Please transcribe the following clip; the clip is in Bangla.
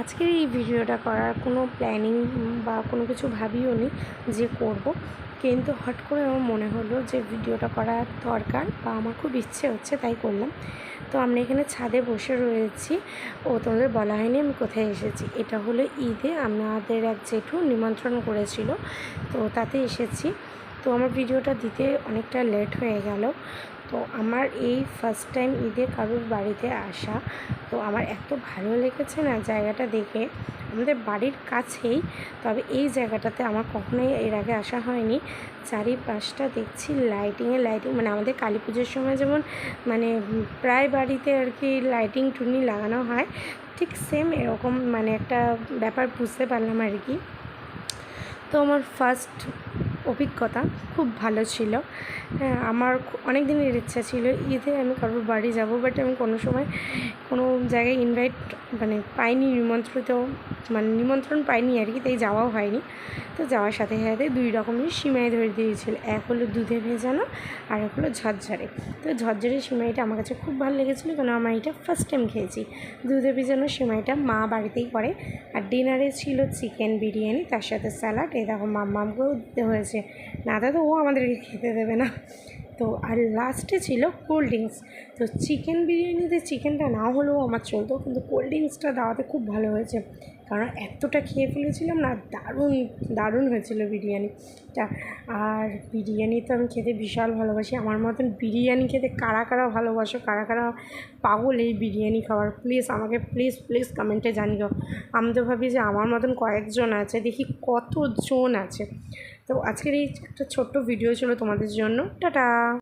আজকের এই ভিডিওটা করার কোনো প্ল্যানিং বা কোনো কিছু ভাবিও নি যে করব। কিন্তু হট করে আমার মনে হলো যে ভিডিওটা করা দরকার বা আমার খুব ইচ্ছে হচ্ছে তাই করলাম। তো আমরা এখানে ছাদে বসে রয়েছি। ও তোমাদের বলা হয়নি আমি কোথায় এসেছি। এটা হলো ঈদে আমাদের এক জেঠু নিমন্ত্রণ করেছিল। তো তাতে এসেছি। তো আমার ভিডিওটা দিতে অনেকটা লেট হয়ে গেল। তো আমার এই ফার্স্ট টাইম ঈদে কারোর বাড়িতে আসা, তো আমার এত ভালো লেগেছে না জায়গাটা দেখে। আমাদের বাড়ির কাছেই, তবে এই জায়গাটাতে আমার কখনোই এর আগে আসা হয়নি। চারিপাশটা দেখছি লাইটিংয়ে লাইটিং মানে আমাদের কালী পুজোর সময় যেমন মানে প্রায় বাড়িতে আর কি লাইটিং টুনি লাগানো হয়, ঠিক সেম এরকম মানে একটা ব্যাপার বুঝতে পারলাম আর কি। তো আমার ফার্স্ট অভিজ্ঞতা খুব ভালো ছিল। হ্যাঁ আমার অনেক দিনের ইচ্ছা ছিল ঈদে আমি কারোর বাড়ি যাব বাট আমি কোনো সময় কোনো জায়গায় ইনভাইট মানে পাইনি, নিমন্ত্রিত মানে নিমন্ত্রণ পাইনি আর কি, তাই যাওয়াও হয়নি। তো যাওয়ার সাথে সাথে দুই রকমের সিমাই ধরে দিয়েছিল, এক হলো দুধে ভেজানো আর এক হলো ঝরঝরে। তো ঝরঝরে সিমাইটা আমার কাছে খুব ভালো লেগেছিলো, কেন আমার এটা ফার্স্ট টাইম খেয়েছি। দুধে ভেজানো সিমাইটা মা বাড়িতেই করে, আর ডিনারে ছিল চিকেন বিরিয়ানি, তার সাথে স্যালাড এরকম দেখো মামকেও দিতে হয়েছে। না, দাদা, ও আমাদেরকে খেতে দেবে না। তো, আর লাস্টে ছিল কোল্ড ড্রিঙ্কস তো চিকেন বিরিয়ানিতে চিকেনটা না হলেও আমার চলতো কিন্তু কোল্ড ড্রিঙ্কসটা দেওয়াতে খুব ভালো হয়েছে। কারণ এতটা খেয়ে ফেলেছিলাম না, দারুণ দারুণ হয়েছিল বিরিয়ানিটা আর বিরিয়ানি তো আমি খেতে বিশাল ভালোবাসি। আমার মতন বিরিয়ানি খেতে কারা কারা ভালোবাসো, কারা কারা পাগল এই বিরিয়ানি খাওয়ার? প্লিজ আমাকে প্লিজ প্লিজ কমেন্টে জানিও। আমি তো ভাবি যে আমার মতন কয়েকজন আছে, দেখি কতজন আছে। তো আজকের এই একটা ছোট্ট ভিডিও ছিল তোমাদের জন্য। টাটা!